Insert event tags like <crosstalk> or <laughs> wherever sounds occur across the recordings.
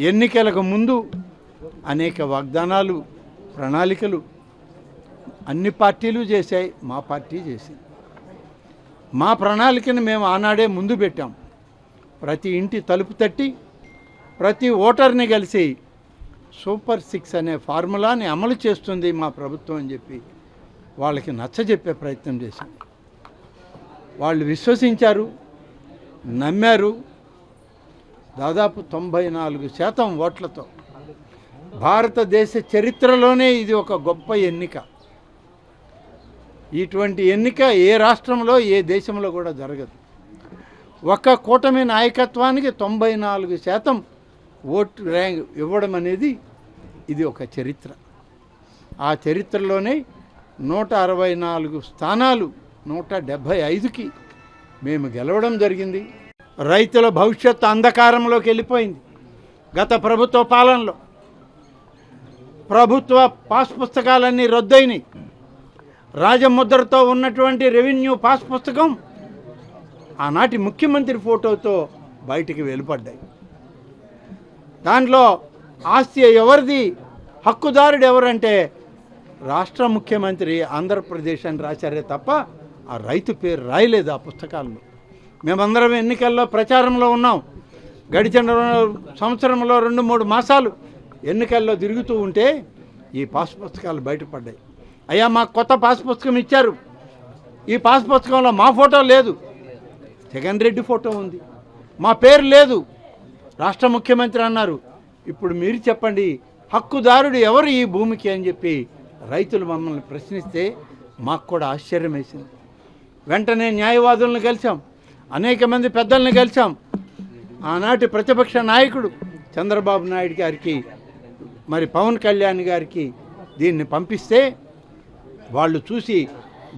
ఎన్నికలకు ముందు అనేక వాగ్దానాలు ప్రణాళికలు అన్ని పార్టీలు చేశాయి మా పార్టీ చేసింది. మా ప్రణాళికను మేము ఆనాడే ముందు పెట్టాం. ప్రతి ఇంటి తలుపు తట్టి ప్రతి ఓటర్ని కలిసి సూపర్ సిక్స్ అనే ఫార్ములాని అమలు చేస్తుంది మా ప్రభుత్వం అని చెప్పి వాళ్ళకి నచ్చజెప్పే ప్రయత్నం చేశాం. వాళ్ళు విశ్వసించారు నమ్మారు దాదాపు తొంభై నాలుగు శాతం ఓట్లతో. భారతదేశ చరిత్రలోనే ఇది ఒక గొప్ప ఎన్నిక. ఇటువంటి ఎన్నిక ఏ రాష్ట్రంలో ఏ దేశంలో కూడా జరగదు. ఒక కూటమి నాయకత్వానికి తొంభై నాలుగు శాతం ఓటు ర్యాంక్ ఇవ్వడం అనేది ఇది ఒక చరిత్ర. ఆ చరిత్రలోనే నూట అరవై నాలుగు స్థానాలు నూట డెబ్భై ఐదుకి మేము గెలవడం జరిగింది. రైతుల భవిష్యత్తు అంధకారంలోకి వెళ్ళిపోయింది గత ప్రభుత్వ పాలనలో. ప్రభుత్వ పాస్ పుస్తకాలన్నీ రద్దయినాయి. రాజముద్రతో ఉన్నటువంటి రెవెన్యూ పాస్ పుస్తకం ఆనాటి ముఖ్యమంత్రి ఫోటోతో బయటికి వెలుపడ్డాయి. దాంట్లో ఆస్తి ఎవరిది హక్కుదారుడు ఎవరంటే రాష్ట్ర ముఖ్యమంత్రి ఆంధ్రప్రదేశ్ అని రాశారే తప్ప ఆ రైతు పేరు రాయలేదు ఆ పుస్తకాల్లో. మేమందరం ఎన్నికల్లో ప్రచారంలో ఉన్నాం. గడిచిన సంవత్సరంలో రెండు మూడు మాసాలు ఎన్నికల్లో తిరుగుతూ ఉంటే ఈ పాస్ పుస్తకాలు బయటపడ్డాయి. అయ్యా మాకు కొత్త పాస్ పుస్తకం ఇచ్చారు. ఈ పాస్ పుస్తకంలో మా ఫోటో లేదు. జగన్ రెడ్డి ఫోటో ఉంది. మా పేరు లేదు. రాష్ట్ర ముఖ్యమంత్రి అన్నారు. ఇప్పుడు మీరు చెప్పండి హక్కుదారుడు ఎవరు ఈ భూమికి అని చెప్పి రైతులు మమ్మల్ని ప్రశ్నిస్తే మాకు కూడా ఆశ్చర్యం వేసింది వెంటనే న్యాయవాదులను కలిసాం అనేక మంది పెద్దల్ని కలిసాం. ఆనాటి ప్రతిపక్ష నాయకుడు చంద్రబాబు నాయుడు గారికి మరి పవన్ కళ్యాణ్ గారికి దీన్ని పంపిస్తే వాళ్ళు చూసి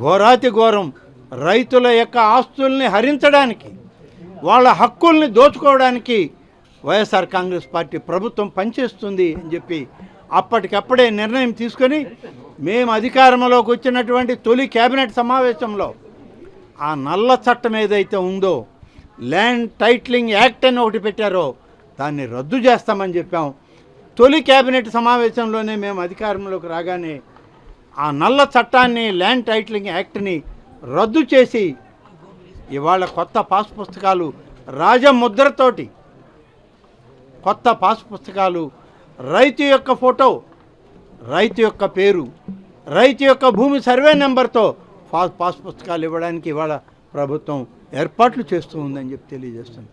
ఘోరాతి ఘోరం రైతుల యొక్క ఆస్తుల్ని హరించడానికి వాళ్ళ హక్కుల్ని దోచుకోవడానికి వైఎస్ఆర్ కాంగ్రెస్ పార్టీ ప్రభుత్వం పనిచేస్తుంది అని చెప్పి అప్పటికప్పుడే నిర్ణయం తీసుకొని మేము అధికారంలోకి వచ్చినటువంటి తొలి కేబినెట్ సమావేశంలో ఆ నల్ల చట్టం ఏదైతే ఉందో ల్యాండ్ టైట్లింగ్ యాక్ట్ అని ఒకటి పెట్టారో దాన్ని రద్దు చేస్తామని చెప్పాం. తొలి కేబినెట్ సమావేశంలోనే మేము అధికారంలోకి రాగానే ఆ నల్ల చట్టాన్ని ల్యాండ్ టైట్లింగ్ యాక్ట్ని రద్దు చేసి ఇవాళ కొత్త పాస్ పుస్తకాలు రాజముద్రతోటి కొత్త పాస్ పుస్తకాలు రైతు యొక్క ఫోటో రైతు యొక్క పేరు రైతు యొక్క భూమి సర్వే నెంబర్తో పాస్ పాస్ పుస్తకాలు ఇవ్వడానికి ఇవాళ ప్రభుత్వం ఏర్పాట్లు చేస్తూ ఉందని చెప్పి తెలియజేస్తుంది.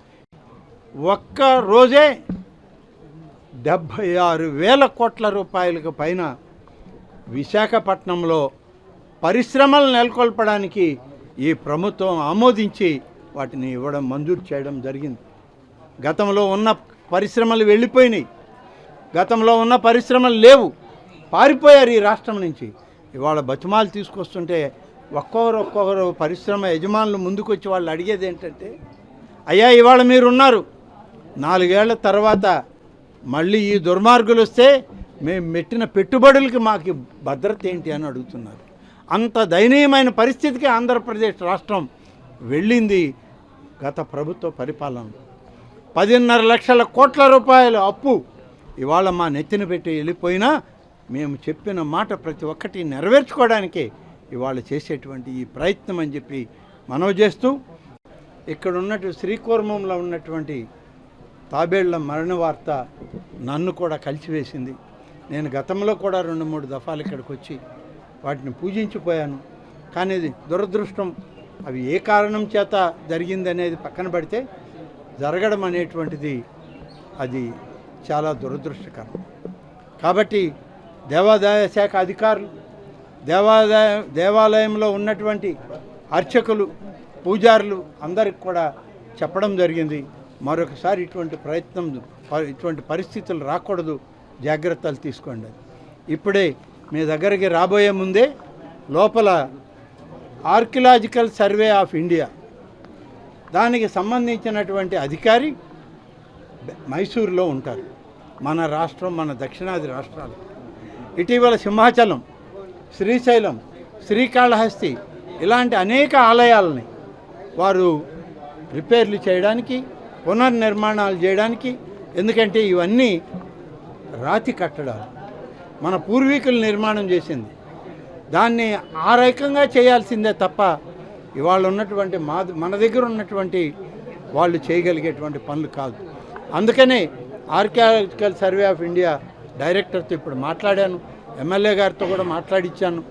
ఒక్క రోజే డెబ్భై ఆరు వేల కోట్ల రూపాయలకు పైన విశాఖపట్నంలో పరిశ్రమలు నెలకొల్పడానికి ఈ ప్రభుత్వం ఆమోదించి వాటిని ఇవ్వడం మంజూరు చేయడం జరిగింది. గతంలో ఉన్న పరిశ్రమలు వెళ్ళిపోయినాయి. గతంలో ఉన్న పరిశ్రమలు లేవు. పారిపోయారు ఈ రాష్ట్రం నుంచి. ఇవాళ బతిమాలు తీసుకొస్తుంటే ఒక్కొక్కరు ఒక్కొక్కరు పరిశ్రమ యజమానులు ముందుకొచ్చి వాళ్ళు అడిగేది ఏంటంటే అయ్యా ఇవాళ మీరున్నారు. నాలుగేళ్ళ తర్వాత మళ్ళీ ఈ దుర్మార్గులు వస్తే మేము పెట్టిన పెట్టుబడులకి మాకు భద్రత ఏంటి? అని అడుగుతున్నారు. అంత దయనీయమైన పరిస్థితికి ఆంధ్రప్రదేశ్ రాష్ట్రం వెళ్ళింది గత ప్రభుత్వ పరిపాలన. పదిన్నర లక్షల కోట్ల రూపాయల అప్పు ఇవాళ మా నెత్తిన పెట్టి వెళ్ళిపోయినా మేము చెప్పిన మాట ప్రతి ఒక్కటి నెరవేర్చుకోవడానికి ఇవాళ చేసేటువంటి ఈ ప్రయత్నం అని చెప్పి మనవి చేస్తూ ఇక్కడ ఉన్నట్టు శ్రీకూర్మంలో ఉన్నటువంటి తాబేళ్ళ మరణ వార్త నన్ను కూడా కలిసివేసింది. నేను గతంలో కూడా రెండు మూడు దఫాలు ఇక్కడికి వచ్చి వాటిని పూజించిపోయాను. కానీ ఇది దురదృష్టం. అవి ఏ కారణం చేత జరిగింది అనేది పక్కన పడితే జరగడం అనేటువంటిది అది చాలా దురదృష్టకరం. కాబట్టి దేవాదాయ శాఖ అధికారులు దేవాదాయ దేవాలయంలో ఉన్నటువంటి అర్చకులు పూజారులు అందరికి కూడా చెప్పడం జరిగింది. మరొకసారి ఇటువంటి ప్రయత్నం ఇటువంటి పరిస్థితులు రాకూడదు. జాగ్రత్తలు తీసుకోండి. ఇప్పుడే మీ దగ్గరికి రాబోయే ముందే లోపల ఆర్కియలాజికల్ సర్వే ఆఫ్ ఇండియా. దానికి సంబంధించినటువంటి అధికారి మైసూరులో ఉంటారు. మన రాష్ట్రం మన దక్షిణాది రాష్ట్రాలు. ఇటీవల సింహాచలం శ్రీశైలం శ్రీకాళహస్తి ఇలాంటి అనేక ఆలయాలని వారు రిపేర్లు చేయడానికి పునర్నిర్మాణాలు చేయడానికి ఎందుకంటే ఇవన్నీ రాతి కట్టడాలు. మన పూర్వీకులు నిర్మాణం చేసింది. దాన్ని ఆ రకంగా చేయాల్సిందే తప్ప ఇవాళ ఉన్నటువంటి మా మన దగ్గర ఉన్నటువంటి వాళ్ళు చేయగలిగేటువంటి పనులు కాదు. అందుకనే ఆర్కియాలజికల్ సర్వే ఆఫ్ ఇండియా డైరెక్టర్తో ఇప్పుడు మాట్లాడాను. ఎమ్మెల్యే గారితో కూడా మాట్లాడిచ్చాను.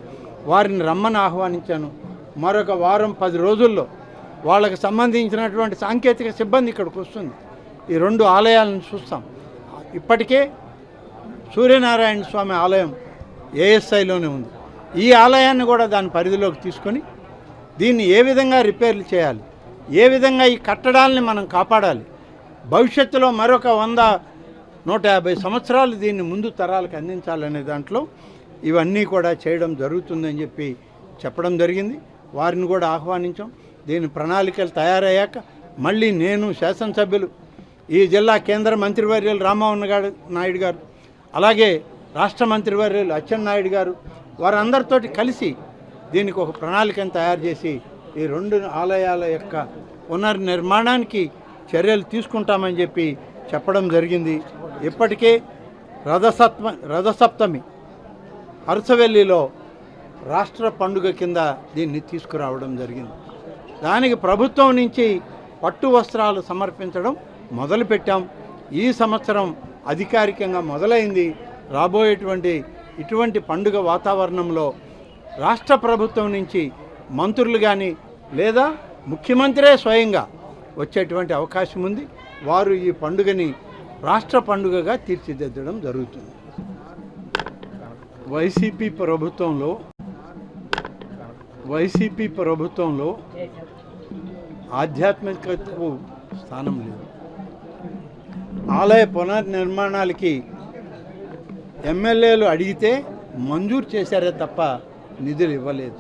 వారిని రమ్మని ఆహ్వానించాను. మరొక వారం పది రోజుల్లో వాళ్ళకి సంబంధించినటువంటి సాంకేతిక సిబ్బంది ఇక్కడికి వస్తుంది. ఈ రెండు ఆలయాలను చూస్తాం. ఇప్పటికే సూర్యనారాయణ స్వామి ఆలయం ఏఎస్ఐలోనే ఉంది. ఈ ఆలయాన్ని కూడా దాని పరిధిలోకి తీసుకొని దీన్ని ఏ విధంగా రిపేర్లు చేయాలి? ఏ విధంగా ఈ కట్టడాలని మనం కాపాడాలి? భవిష్యత్తులో మరొక వంద నూట యాభై సంవత్సరాలు దీన్ని ముందు తరాలకు అందించాలనే దాంట్లో ఇవన్నీ కూడా చేయడం జరుగుతుందని చెప్పి చెప్పడం జరిగింది. వారిని కూడా ఆహ్వానించాం. దీని ప్రణాళికలు తయారయ్యాక మళ్ళీ నేను శాసనసభ్యులు ఈ జిల్లా కేంద్ర మంత్రివర్యులు రామ్మోహన్ గారు నాయుడు గారు అలాగే రాష్ట్ర మంత్రివర్యులు అచ్చెన్నాయుడు గారు వారందరితోటి కలిసి దీనికి ఒక ప్రణాళికను తయారు చేసి ఈ రెండు ఆలయాల యొక్క పునర్నిర్మాణానికి చర్యలు తీసుకుంటామని చెప్పి చెప్పడం జరిగింది. ఇప్పటికే రథసత్మ రథసప్తమి అరసవెల్లిలో రాష్ట్ర పండుగ కింద దీన్ని తీసుకురావడం జరిగింది. దానికి ప్రభుత్వం నుంచి పట్టు వస్త్రాలు సమర్పించడం మొదలుపెట్టాం. ఈ సంవత్సరం అధికారికంగా మొదలైంది. రాబోయేటువంటి ఇటువంటి పండుగ వాతావరణంలో రాష్ట్ర ప్రభుత్వం నుంచి మంత్రులు కానీ లేదా ముఖ్యమంత్రే స్వయంగా వచ్చేటువంటి అవకాశం ఉంది. వారు ఈ పండుగని రాష్ట్ర పండుగగా తీర్చిదిద్దడం జరుగుతుంది. వైసీపీ ప్రభుత్వంలో వైసీపీ ప్రభుత్వంలో ఆధ్యాత్మికతకు స్థానం లేదు. ఆలయ పునర్నిర్మాణాలకి ఎమ్మెల్యేలు అడిగితే మంజూరు చేశారే తప్ప నిధులు ఇవ్వలేదు.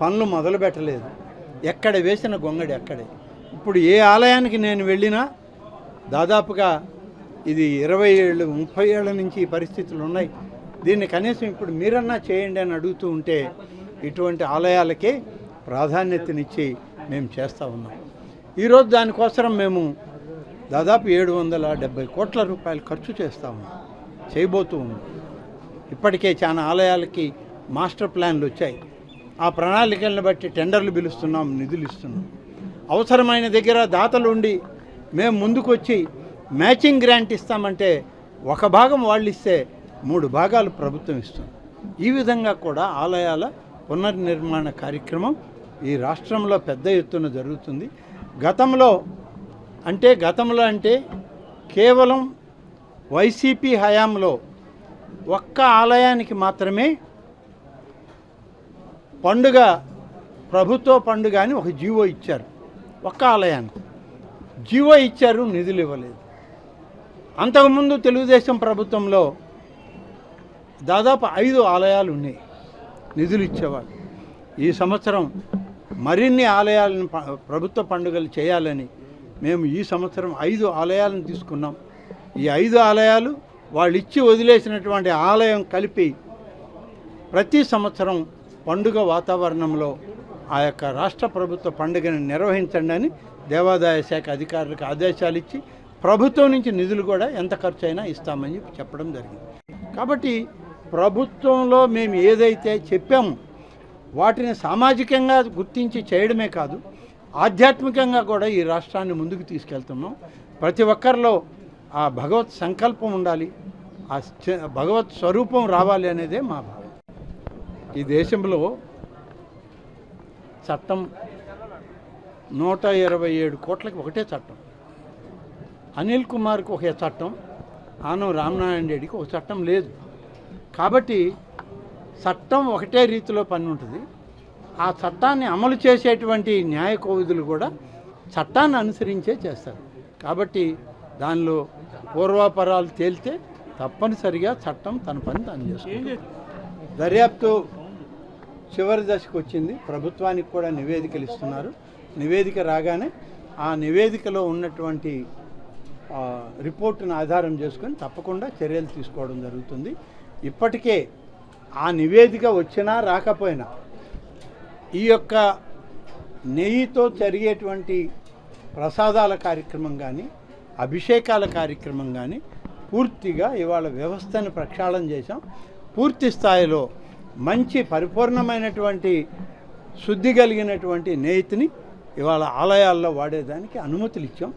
పనులు మొదలు పెట్టలేదు ఎక్కడ వేసిన గొంగడి అక్కడే. ఇప్పుడు ఏ ఆలయానికి నేను వెళ్ళినా దాదాపుగా ఇది ఇరవై ఏళ్ళు ముప్పై ఏళ్ళ నుంచి పరిస్థితులు ఉన్నాయి. దీన్ని కనీసం ఇప్పుడు మీరన్నా చేయండి అని అడుగుతూ ఉంటే ఇటువంటి ఆలయాలకే ప్రాధాన్యతనిచ్చి మేము చేస్తూ ఉన్నాం. ఈరోజు దానికోసం మేము దాదాపు ఏడు వందల డెబ్బై కోట్ల రూపాయలు ఖర్చు చేస్తూ ఉన్నాం చేయబోతూ ఉన్నాం. ఇప్పటికే చాలా ఆలయాలకి మాస్టర్ ప్లాన్లు వచ్చాయి. ఆ ప్రణాళికలను బట్టి టెండర్లు పిలుస్తున్నాం నిధులు ఇస్తున్నాం. అవసరమైన దగ్గర దాతలు ఉండి మేము ముందుకు వచ్చి మ్యాచింగ్ గ్రాంట్ ఇస్తామంటే ఒక భాగం వాళ్ళు ఇస్తే మూడు భాగాలు ప్రభుత్వం ఇస్తుంది. ఈ విధంగా కూడా ఆలయాల పునర్నిర్మాణ కార్యక్రమం ఈ రాష్ట్రంలో పెద్ద ఎత్తున జరుగుతుంది. గతంలో అంటే గతంలో అంటే కేవలం వైసీపీ హయాంలో ఒక్క ఆలయానికి మాత్రమే పండుగ ప్రభుత్వ పండుగ అని ఒక జీవో ఇచ్చారు. ఒక్క ఆలయానికి. జీవో ఇచ్చారు నిధులు ఇవ్వలేదు. అంతకుముందు తెలుగుదేశం ప్రభుత్వంలో దాదాపు ఐదు ఆలయాలు ఉన్నాయి నిధులు ఇచ్చేవాళ్ళు. ఈ సంవత్సరం మరిన్ని ఆలయాలను ప్రభుత్వ పండుగలు చేయాలని మేము ఈ సంవత్సరం ఐదు ఆలయాలను తీసుకున్నాం. ఈ ఐదు ఆలయాలు వాళ్ళు ఇచ్చి వదిలేసినటువంటి ఆలయం కలిపి ప్రతి సంవత్సరం పండుగ వాతావరణంలో ఆ యొక్క రాష్ట్ర ప్రభుత్వ పండుగను నిర్వహించండి అని దేవాదాయ శాఖ అధికారులకు ఆదేశాలు ఇచ్చి ప్రభుత్వం నుంచి నిధులు కూడా ఎంత ఖర్చు అయినా ఇస్తామని చెప్పి చెప్పడం జరిగింది. కాబట్టి ప్రభుత్వంలో మేము ఏదైతే చెప్పామో వాటిని సామాజికంగా గుర్తించి చేయడమే కాదు ఆధ్యాత్మికంగా కూడా ఈ రాష్ట్రాన్ని ముందుకు తీసుకెళ్తున్నాం. ప్రతి ఒక్కరిలో ఆ భగవత్ సంకల్పం ఉండాలి ఆ చ- భగవత్ స్వరూపం రావాలి అనేదే మా భావం ఈ దేశంలో చట్టం నూట ఇరవై ఏడు కోట్లకి ఒకటే చట్టం. అనిల్ కుమార్కి ఒక చట్టం ఆనం రామనారాయణ రెడ్డికి ఒక చట్టం లేదు. కాబట్టి చట్టం ఒకటే రీతిలో పని ఉంటుంది. ఆ చట్టాన్ని అమలు చేసేటువంటి న్యాయ కోవిధులు కూడా చట్టాన్ని అనుసరించే చేస్తారు. కాబట్టి దానిలో పూర్వాపరాలు తేలితే తప్పనిసరిగా చట్టం తన పని తాను చేస్తుంది దర్యాప్తు చివరి దశకు వచ్చింది. ప్రభుత్వానికి కూడా నివేదికలు ఇస్తున్నారు. నివేదిక రాగానే ఆ నివేదికలో ఉన్నటువంటి రిపోర్టును ఆధారం చేసుకొని తప్పకుండా చర్యలు తీసుకోవడం జరుగుతుంది. ఇప్పటికే ఆ నివేదిక వచ్చినా రాకపోయినా ఈ యొక్క నెయ్యితో జరిగేటువంటి ప్రసాదాల కార్యక్రమం కానీ అభిషేకాల కార్యక్రమం కానీ పూర్తిగా ఇవాళ వ్యవస్థను ప్రక్షాళన చేశాం. పూర్తి స్థాయిలో మంచి పరిపూర్ణమైనటువంటి శుద్ధి కలిగినటువంటి నేతిని ఇవాళ ఆలయాల్లో వాడేదానికి అనుమతులు ఇచ్చాం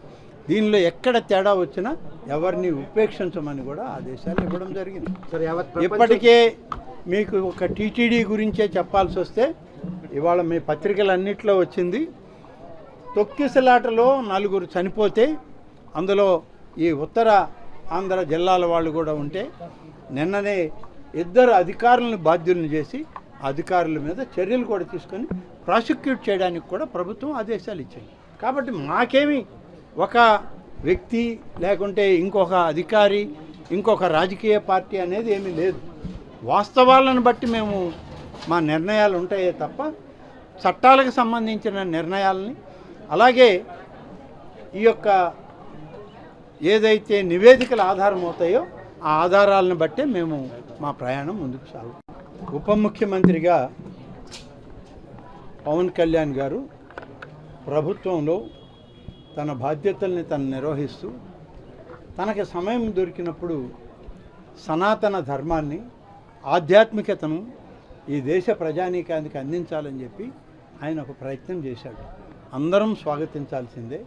దీనిలో ఎక్కడ తేడా వచ్చినా ఎవరిని ఉపేక్షించమని కూడా ఆదేశాలు ఇవ్వడం జరిగింది. ఇప్పటికే మీకు ఒక టీటీడీ గురించే చెప్పాల్సి వస్తే ఇవాళ మీ పత్రికలన్నిట్లో వచ్చింది. తొక్కిసలాటలో నలుగురు చనిపోతే అందులో ఈ ఉత్తర ఆంధ్ర జిల్లాల వాళ్ళు కూడా ఉంటే నిన్ననే ఇద్దరు అధికారులను బాధ్యులను చేసి అధికారుల మీద చర్యలు కూడా తీసుకొని ప్రాసిక్యూట్ చేయడానికి కూడా ప్రభుత్వం ఆదేశాలు ఇచ్చింది. కాబట్టి మాకేమి ఒక వ్యక్తి లేకుంటే ఇంకొక అధికారి ఇంకొక రాజకీయ పార్టీ అనేది ఏమీ లేదు. వాస్తవాలను బట్టి మేము మా నిర్ణయాలు ఉంటాయే తప్ప చట్టాలకు సంబంధించిన నిర్ణయాలని అలాగే ఈ యొక్క ఏదైతే నివేదికలు ఆధారం అవుతాయో ఆ ఆధారాలను బట్టే మేము మా ప్రయాణం ముందుకు సాగు ఉప ముఖ్యమంత్రిగా పవన్ కళ్యాణ్ గారు ప్రభుత్వంలో తన బాధ్యతల్ని తను నిర్వహిస్తూ తనకి సమయం దొరికినప్పుడు సనాతన ధర్మాన్ని ఆధ్యాత్మికతను ఈ దేశ ప్రజానీకానికి అందించాలని చెప్పి ఆయన ఒక ప్రయత్నం చేశాడు. అందరం స్వాగతించాల్సిందే.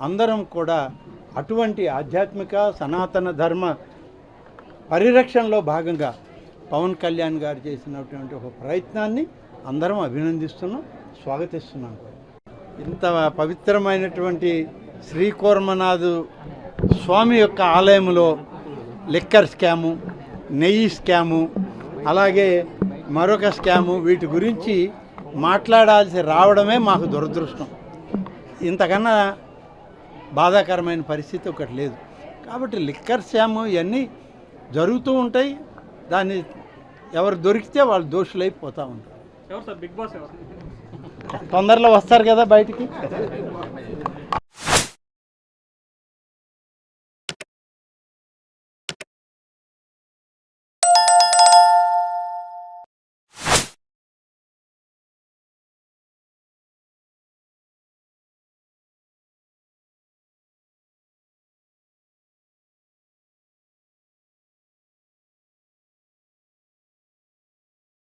అందరం కూడా అటువంటి ఆధ్యాత్మిక సనాతన ధర్మ పరిరక్షణలో భాగంగా పవన్ కళ్యాణ్ గారు చేసినటువంటి ఒక ప్రయత్నాన్ని అందరం అభినందిస్తున్నాం స్వాగతిస్తున్నాం. ఇంత పవిత్రమైనటువంటి శ్రీకూర్మనాథు స్వామి యొక్క ఆలయంలో లిక్కర్ స్కాము నెయ్యి స్కాము అలాగే మరొక స్కాము వీటి గురించి మాట్లాడాల్సి రావడమే మాకు దురదృష్టం. ఇంతకన్నా బాధాకరమైన పరిస్థితి ఒకటి లేదు. కాబట్టి లిక్కర్ స్కాము ఇవన్నీ జరుగుతూ ఉంటాయి. దాన్ని ఎవరు దొరికితే వాళ్ళు దోషులైపోతూ ఉంటారు. ఎవరు సార్? బిగ్ బాస్ ఎవరు? తొందరలో వస్తారు కదా బయటికి. <laughs>